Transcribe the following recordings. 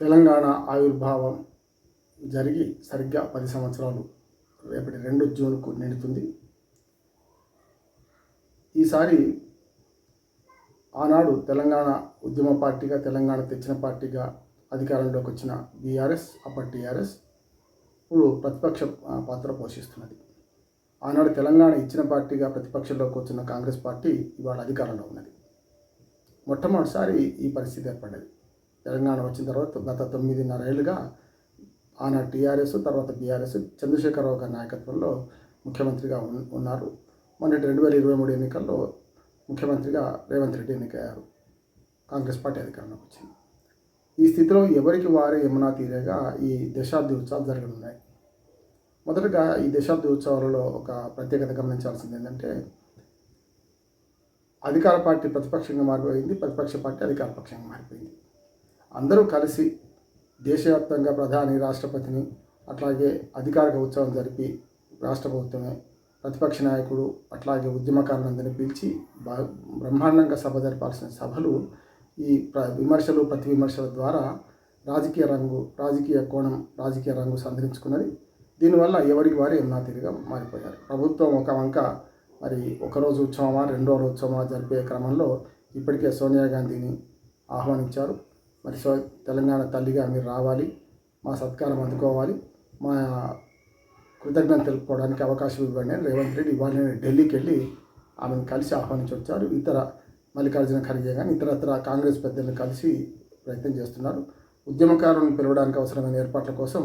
తెలంగాణ ఆవిర్భావం జరిగి సరిగ్గా పది సంవత్సరాలు రేపటి రెండు జూన్కు నిండుతుంది. ఈసారి ఆనాడు తెలంగాణ ఉద్యమ పార్టీగా తెలంగాణ తెచ్చిన పార్టీగా అధికారంలోకి వచ్చిన బీఆర్ఎస్ అప్పటి టీఆర్ఎస్ ఇప్పుడు ప్రతిపక్ష పాత్ర పోషిస్తున్నది. ఆనాడు తెలంగాణ ఇచ్చిన పార్టీగా ప్రతిపక్షంలోకి వచ్చిన కాంగ్రెస్ పార్టీ ఇవాళ అధికారంలో ఉన్నది. మొట్టమొదటిసారి ఈ పరిస్థితి ఏర్పడ్డది. తెలంగాణ వచ్చిన తర్వాత గత తొమ్మిదిన్నర ఏళ్ళుగా ఆనాడు టీఆర్ఎస్ తర్వాత బీఆర్ఎస్ చంద్రశేఖరరావు గారి నాయకత్వంలో ముఖ్యమంత్రిగా ఉన్- ఉన్నారు. మొన్నటి రెండు వేల ఇరవై మూడు ఎన్నికల్లో ముఖ్యమంత్రిగా రేవంత్ రెడ్డి ఎన్నికయ్యారు. కాంగ్రెస్ పార్టీ అధికారంలోకి వచ్చింది. ఈ స్థితిలో ఎవరికి వారే యమునా తీరేగా ఈ దశాబ్ది ఉత్సవాలు జరగనున్నాయి. మొదటగా ఈ దశాబ్ది ఉత్సవాలలో ఒక ప్రత్యేకత గమనించాల్సింది ఏంటంటే అధికార పార్టీ ప్రతిపక్షంగా మారిపోయింది ప్రతిపక్ష పార్టీ అధికార పక్షంగా మారిపోయింది. అందరూ కలిసి దేశవ్యాప్తంగా ప్రధాని రాష్ట్రపతిని అట్లాగే అధికారిక ఉత్సవం జరిపి రాష్ట్ర ప్రభుత్వమే ప్రతిపక్ష నాయకుడు అట్లాగే ఉద్యమకారులందరినీ పిలిచి బ బ్రహ్మాండంగా సభ జరపాల్సిన సభలు ఈ ప్ర విమర్శలు ప్రతి విమర్శల ద్వారా రాజకీయ రంగు రాజకీయ కోణం రాజకీయ రంగు సంతరించుకున్నది దీనివల్ల ఎవరికి వారు ఎన్నో తిరిగా మారిపోయారు. ప్రభుత్వం ఒక వంక మరి ఒకరోజు ఉత్సవమా రెండో రోజు ఉత్సవమా జరిపే క్రమంలో ఇప్పటికే సోనియా గాంధీని ఆహ్వానించారు. మరి సో తెలంగాణ తల్లిగా మీరు రావాలి మా సత్కారం అందుకోవాలి మా కృతజ్ఞత తెలుపుకోవడానికి అవకాశం ఇవ్వండి అని రేవంత్ రెడ్డి ఇవాళ ఢిల్లీకి వెళ్ళి ఆమెను కలిసి ఆహ్వానించి వచ్చారు ఇతర మల్లికార్జున ఖర్గే కానీ ఇతరత్ర కాంగ్రెస్ పెద్దలను కలిసి ప్రయత్నం చేస్తున్నారు. ఉద్యమకారులను పిలవడానికి అవసరమైన ఏర్పాట్ల కోసం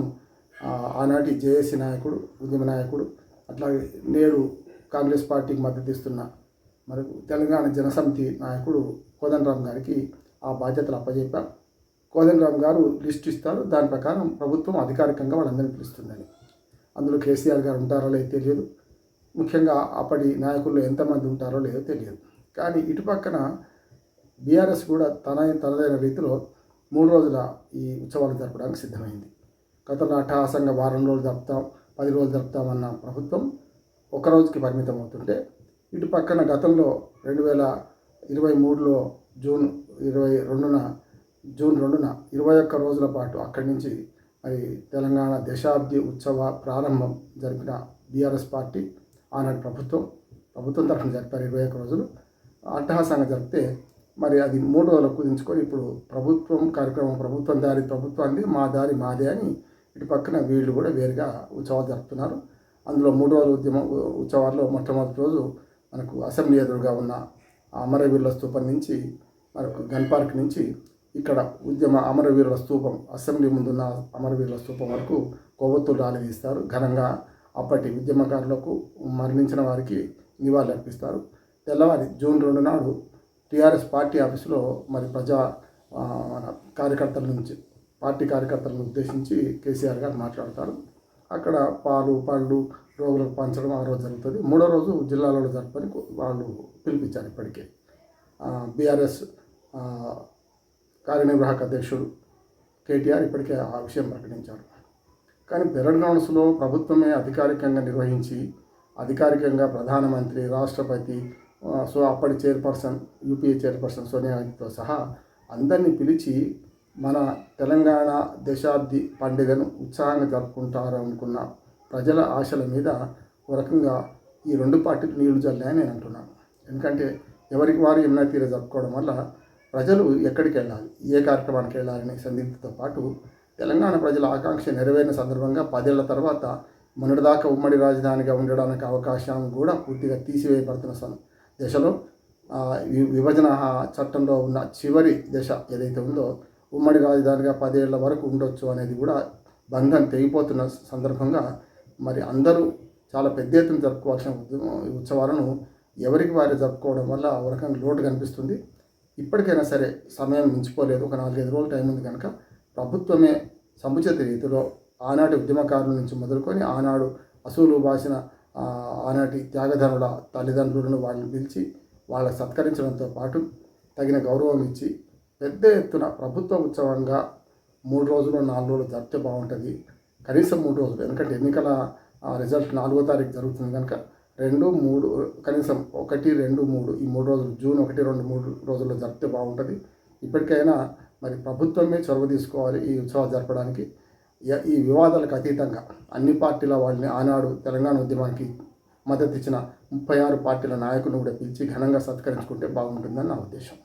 ఆనాటి జేఏసీ నాయకుడు ఉద్యమ నాయకుడు అట్లాగే నేడు కాంగ్రెస్ పార్టీకి మద్దతు ఇస్తున్న మరి తెలంగాణ జనసమితి నాయకుడు కోదండరామ్ గారికి ఆ బాధ్యతలు అప్పచెప్పారు కోదండరామ్ గారు లిస్ట్ ఇస్తారు. దాని ప్రకారం ప్రభుత్వం అధికారికంగా వాళ్ళందరినీ పిలుస్తుందని. అందులో కేసీఆర్ గారు ఉంటారో లేదో తెలియదు. ముఖ్యంగా అప్పటి నాయకుల్లో ఎంతమంది ఉంటారో లేదో తెలియదు. కానీ ఇటు పక్కన బీఆర్ఎస్ కూడా తన తనదైన రీతిలో మూడు రోజుల ఈ ఉత్సవాలు జరపడానికి సిద్ధమైంది. గతంలో అట్టహాసంగా వారం రోజులు జరుపుతాం పది రోజులు జరుపుతామన్న ప్రభుత్వం ఒక రోజుకి పరిమితం అవుతుంటే ఇటు పక్కన గతంలో రెండు వేల ఇరవై మూడులో జూన్ ఇరవై రెండున జూన్ రెండున ఇరవై ఒక్క రోజుల పాటు అక్కడి నుంచి మరి తెలంగాణ దశాబ్ది ఉత్సవ ప్రారంభం జరిపిన బీఆర్ఎస్ పార్టీ ఆనాటి ప్రభుత్వం. ప్రభుత్వం తరఫున జరిపారు ఇరవై ఒక్క రోజులు. అట్టహాసంగా జరిపితే మరి అది మూడు రోజులకు కుదించుకొని ఇప్పుడు ప్రభుత్వం కార్యక్రమం ప్రభుత్వం దారి ప్రభుత్వాన్ని మా దారి మాదే అని ఇటు పక్కన వీళ్ళు కూడా వేరుగా ఉత్సవాలు జరుపుతున్నారు. అందులో మూడు రోజుల ఉద్యమం ఉత్సవాల్లో మొట్టమొదటి రోజు మనకు అసెంబ్లీ ఎదురుగా ఉన్న అమరవీరుల స్థూపం నుంచి మనకు గన్ పార్క్ నుంచి ఇక్కడ ఉద్యమ అమరవీరుల స్తూపం అసెంబ్లీ ముందున్న అమరవీరుల స్తూపం వరకు కొవ్వొత్తులు ర్యాలీ తీస్తారు. ఘనంగా అప్పటి ఉద్యమకారులకు మరణించిన వారికి నివాళులు అర్పిస్తారు. తెల్లవారి జూన్ రెండు నాడు టీఆర్ఎస్ పార్టీ ఆఫీసులో మరి ప్రజా మన కార్యకర్తల నుంచి పార్టీ కార్యకర్తలను ఉద్దేశించి కేసీఆర్ గారు మాట్లాడతారు. అక్కడ పాలు పళ్ళు రోగులకు పంచడం ఆ రోజు జరుగుతుంది. మూడో రోజు జిల్లాలలో జరపని వాళ్ళు పిలిపించారు ఇప్పటికే. బీఆర్ఎస్ కార్యనిర్వాహక అధ్యక్షుడు కేటీఆర్ ఇప్పటికే ఆ విషయం ప్రకటించారు. కానీ పెరడ్ గ్రౌండ్స్లో ప్రభుత్వమే అధికారికంగా నిర్వహించి అధికారికంగా ప్రధానమంత్రి రాష్ట్రపతి సో అప్పటి చైర్పర్సన్ యూపీఏ చైర్పర్సన్ సోనియా గాంధీతో సహా అందరినీ పిలిచి మన తెలంగాణ దశాబ్ది పండుగను ఉత్సాహంగా జరుపుకుంటారనుకున్న ప్రజల ఆశల మీద ఒక రకంగా ఈ రెండు పార్టీలు నీళ్ళు జల్లాయని నేను అంటున్నాను. ఎందుకంటే ఎవరికి వారు ఎన్నో తీరు జరుపుకోవడం వల్ల ప్రజలు ఎక్కడికి వెళ్ళాలి? ఏ కార్యక్రమానికి వెళ్ళాలనే సందిగ్ధతో పాటు తెలంగాణ ప్రజల ఆకాంక్ష నెరవేరిన సందర్భంగా పదేళ్ళ తర్వాత మొన్నటిదాకా ఉమ్మడి రాజధానిగా ఉండడానికి అవకాశం కూడా పూర్తిగా తీసివేయబడుతున్న దశలో విభజన చట్టంలో ఉన్న చివరి దశ ఏదైతే ఉందో ఉమ్మడి రాజధానిగా పదేళ్ళ వరకు ఉండొచ్చు అనేది కూడా బంధం తెగిపోతున్న సందర్భంగా మరి అందరూ చాలా పెద్ద ఎత్తున జరుపుకోవాల్సిన ఉత్సవాలను ఎవరికి వారు జరుపుకోవడం వల్ల ఒక రకంగా లోటు కనిపిస్తుంది. ఇప్పటికైనా సరే సమయం మించిపోలేదు. ఒక నాలుగైదు రోజులు టైం ఉంది కనుక ప్రభుత్వమే సముచిత రీతిలో ఆనాటి ఉద్యమకారుల నుంచి మొదలుకొని ఆనాడు అసూలు బాసిన ఆనాటి త్యాగధనుల తల్లిదండ్రులను వాళ్ళని పిలిచి వాళ్ళ సత్కరించడంతో పాటు తగిన గౌరవం ఇచ్చి పెద్ద ఎత్తున ప్రభుత్వ ఉత్సవంగా మూడు రోజులు నాలుగు రోజులు జరిపితే బాగుంటుంది. కనీసం మూడు రోజులు ఎందుకంటే ఎన్నికల రిజల్ట్ నాలుగో తారీఖు జరుగుతుంది కనుక రెండు మూడు కనీసం ఒకటి రెండు మూడు ఈ మూడు రోజులు జూన్ ఒకటి రెండు మూడు రోజుల్లో జరిపితే బాగుంటుంది. ఇప్పటికైనా మరి ప్రభుత్వమే చొరవ తీసుకోవాలి ఈ ఉత్సవాలు జరపడానికి. ఈ వివాదాలకు అతీతంగా అన్ని పార్టీల వాళ్ళని ఆనాడు తెలంగాణ ఉద్యమానికి మద్దతు ఇచ్చిన ముప్పై ఆరు పార్టీల నాయకులను కూడా పిలిచి ఘనంగా సత్కరించుకుంటే బాగుంటుందని నా ఉద్దేశం.